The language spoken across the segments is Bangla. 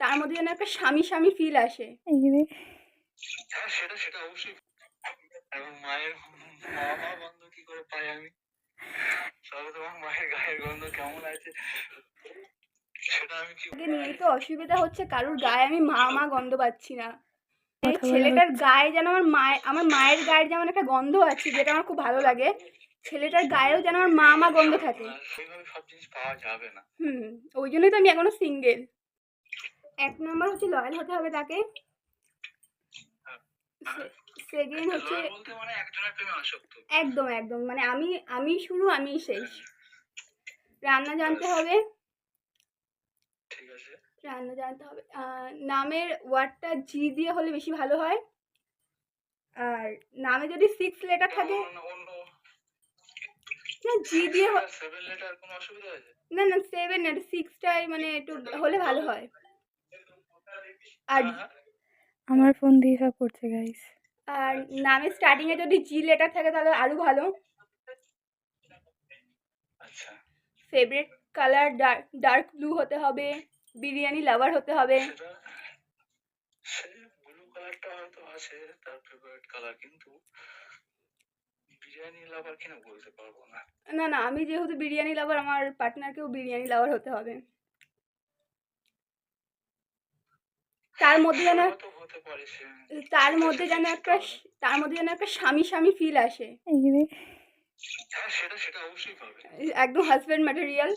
তার মধ্যে যেন একটা স্বামী স্বামী ফিল আসে। হ্যাঁ সেটা সেটা অবশ্যই। এখন মায়ের মা মা গন্ধ কি করে পাই আমি? তবে তোমার মায়ের গায়ের গন্ধ কেমন আছে? সেটা আমি কি আগে নিয়েই তো অসুবিধা হচ্ছে কারোর গায়ে আমি মা মা গন্ধ পাচ্ছি না। এই ছেলেটার গায়ে যেন আমার মায়ের আমার মায়ের গায়ের যেমন একটা গন্ধ আছে যেটা আমার খুব ভালো লাগে ছেলেটার গায়েও যেন আমার মা মা গন্ধ থাকে। সব জিনিস পাওয়া যাবে না। হুম ওই জন্যই তো আমি এখনও সিঙ্গেল এক নম্বর হচ্ছে লয়াল হতে হবে তাকে। সেকেন্ড হচ্ছে মানে একদম একদম। মানে আমি আমি শুরু আমি শেষ। রান্না জানতে হবে। রান্না জানতে হবে। নামের ওয়ার্ডটা জি দিয়ে হলে বেশি ভালো হয়। আর নামে যদি সিক্স লেটার থাকে না জি দিয়ে না না সেভেন না সিক্সটাই মানে একটু হলে ভালো হয়। আর। আমার ফোন দিয়ে সব করছে গাইস আর নামের স্টার্টিংয়ে যদি জি লেটার থাকে তাহলে আরও ভালো। আচ্ছা। ফেভারিট কালার ডার্ক ব্লু হতে হবে বিরিয়ানি লাভার হতে হবে। ব্লু কালারটা হয়তো আছে তার ফেভারিট কালার কিন্তু বিরিয়ানি লাভার কিনা বলতে পারব না। না না আমি যেহেতু বিরিয়ানি লাভার আমার পার্টনারকেও বিরিয়ানি লাভার হতে হবে। তার মধ্যে যেন তার মধ্যে যেন একটা তার মধ্যে যেন একটা স্বামী স্বামী ফিল আসে। হ্যাঁ সেটা সেটা অবশ্যই পাবে। একদম হাজব্যান্ড ম্যাটেরিয়াল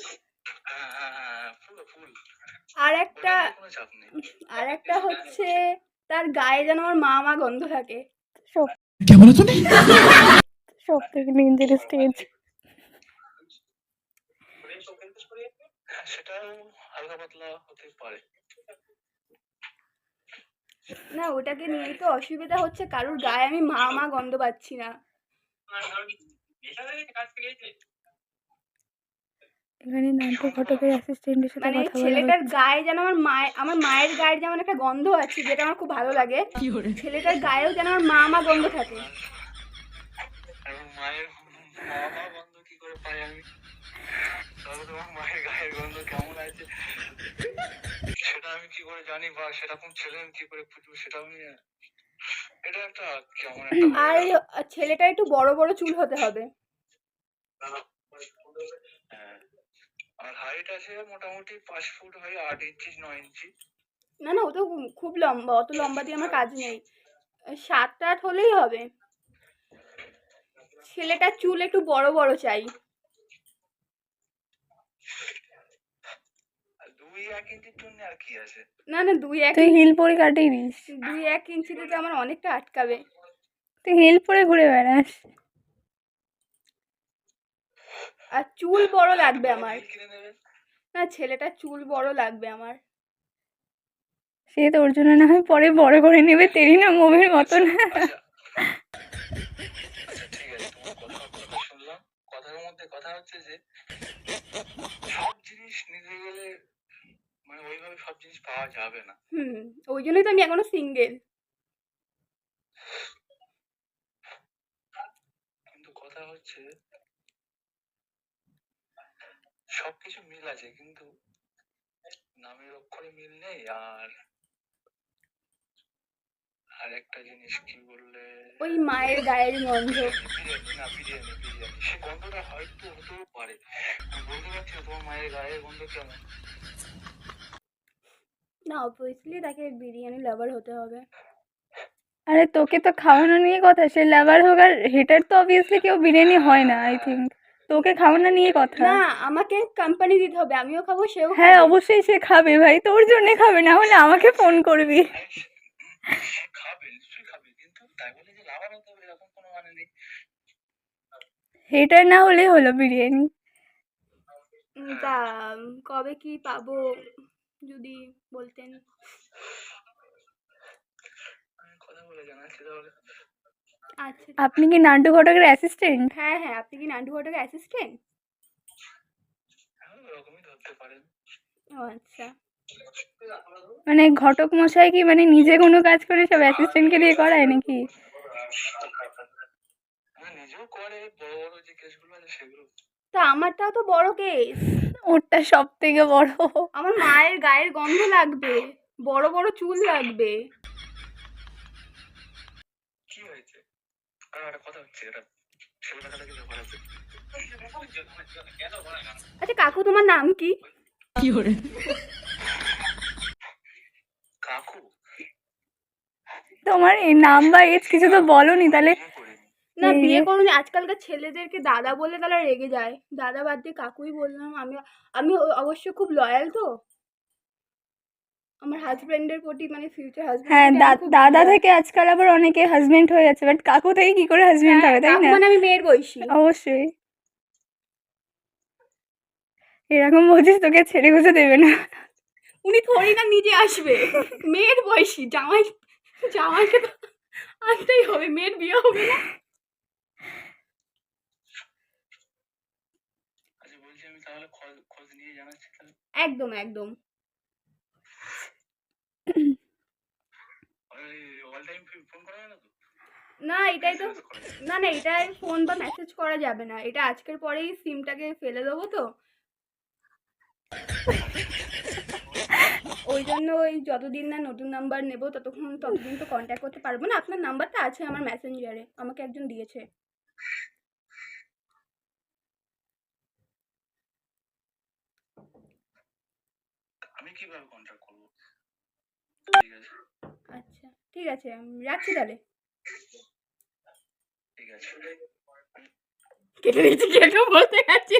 হ্যাঁ হ্যাঁ আর একটা আর একটা হচ্ছে তার গায়ে যেন আমার মা মা গন্ধ থাকে। সব। থেকে ডেঞ্জার স্টেজ সেটাও হালকা পাতলা হতে পারে। না ওটাকে নিয়েই তো অসুবিধা হচ্ছে কারোর গায়ে আমি মা মা গন্ধ পাচ্ছি না। এখানে নাট্য ঘটকের অ্যাসিস্ট্যান্টের সাথে মানে ছেলেটার গায়ে যেন আমার মায়ের আমার মায়ের গায়ের যেমন একটা গন্ধ আছে যেটা আমার খুব ভালো লাগে ছেলেটার গায়েও যেন আমার মা মা গন্ধ থাকে। মায়ের মা মা গন্ধ কি করে পাই আমি? তবে তোমার মায়ের গায়ের গন্ধ কেমন আছে? সেটা আমি কি করে জানি বা সেরকম ছেলে আমি কি করে খুঁজবো সেটা আমি এটা একটা কেমন আর ছেলেটা একটু বড় বড় চুল হতে হবে। হ্যাঁ। আর হাইট আছে মোটামুটি পাঁচ ফুট হয় আট ইঞ্চি নয় ইঞ্চি। না না ও তো খুব লম্বা অত লম্বা দিয়ে আমার কাজ নেই। সাত আট হলেই হবে। ছেলেটার চুল একটু বড় বড় চাই আর দুই এক ইঞ্চির জন্য আর কি আছে? না না দুই এক তুই হিল পরে কাটিয়ে দিস দুই এক ইঞ্চিতে তো আমার অনেকটা আটকাবে। তুই হিল পরে ঘুরে বেড়াস। আর চুল বড় লাগবে আমার। না ছেলেটার চুল বড় লাগবে আমার। সে তোর জন্য না হয় পরে বড় করে নেবে তেরি না মুভির মতন। আচ্ছা আচ্ছা ঠিক আছে তোমার কথা কথা শুনলাম কথার মধ্যে কথা হচ্ছে যে সব জিনিস নিতে গেলে মানে ওইভাবে সব জিনিস পাওয়া যাবে না হুম ওই জন্যই তো আমি এখনও সিঙ্গেল কিন্তু কথা হচ্ছে সবকিছু মিল আছে কিন্তু নামের অক্ষরে মিল নেই আর আর একটা জিনিস কি বললে? ওই মায়ের গায়ের গন্ধ। বিরিয়ানি না বিরিয়ানি বিরিয়ানি। সে গন্ধটা হয়তো হতেও পারে। বলতে পারছি তোমার মায়ের গায়ের গন্ধ কেমন? না অবভিয়াসলি তাকে বিরিয়ানি লাভার হতে হবে। আরে তোকে তো খাওয়ানো নিয়ে কথা সে লাভার হোক আর হেটার তো অবভিয়াসলি কেউ বিরিয়ানি হয় না আই থিঙ্ক তোকে খাওয়ানো নিয়ে কথা। না আমাকে কোম্পানি দিতে হবে আমিও খাব সেও হ্যাঁ অবশ্যই সে খাবে ভাই তোর জন্য খাবে না হলে আমাকে ফোন করবি। সে- সে খাবে নিশ্চয়ই খাবে কিন্তু তাই বলে যে লাভার হতে হবে এরকম কোনো মানে নেই। হেটার না হলে হলো বিরিয়ানি। তা কবে কি পাবো? যদি বলতেন। আচ্ছা আপনি কি নাট্য ঘটকের অ্যাসিস্ট্যান্ট হ্যাঁ হ্যাঁ আপনি কি নান্টু ঘটকের অ্যাসিস্ট্যান্ট ও আচ্ছা। মানে ঘটক মশাই কি মানে নিজে কোনো কাজ করে সব অ্যাসিস্ট্যান্টকে দিয়ে করায় নাকি? হ্যাঁ নিজেও করে বড় বড় যে কেসগুলো আছে সেগুলো। তা আমারটাও তো বড় কেস ওরটা সব থেকে বড়। আমার মায়ের গায়ের গন্ধ লাগবে বড় বড় চুল লাগবে। কি হয়েছে? কথা হচ্ছে এটা কি আচ্ছা কাকু তোমার নাম কি? কাকু? তোমার এই নাম বা এজ কিছু তো বলনি তাহলে না বিয়ে করুন আজকালকার ছেলেদেরকে দাদা বললে তারা রেগে যায়। দাদা বাদ দিয়ে কাকুই বললাম আমি আমি অবশ্য খুব লয়াল তো। আমার হাজবেন্ডের প্রতি মানে ফিউচার হ্যাঁ হাজবেন্ড দা- দাদা থেকে আজকাল আবার অনেকে হাজবেন্ড হয়ে যাচ্ছে বাট কাকু থেকে কি করে হাজবেন্ড হবে তাই না? মানে আমি মেয়ের বয়সী। অবশ্যই। এরকম বলছিস তোকে ছেড়ে গুছে দেবে না। উনি থোড়ি না নিজে আসবে। মেয়ের বয়সী জামাই জামাইকে তো আনতেই হবে মেয়ের বিয়ে হবে না আচ্ছা বলছি আমি তাহলে খোঁজ নিয়ে জানাচ্ছি তাহলে একদম একদম। না এটাই তো। না না এটাই ফোন বা মেসেজ করা যাবে না। এটা আজকের পরেই সিমটাকে ফেলে দেবো তো। ওই জন্য ওই যতদিন না নতুন নাম্বার নেব ততক্ষণ ততদিন তো কন্ট্যাক্ট করতে পারব না। আপনার নাম্বারটা আছে আমার মেসেঞ্জারে আমাকে একজন দিয়েছে। আমি কীভাবে কন্ট্যাক্ট করব? ঠিক আছে। আচ্ছা ঠিক আছে আমি রাখছি তাহলে। ঠিক আছে। কেটে দিচ্ছি কেটে বলতে গেছি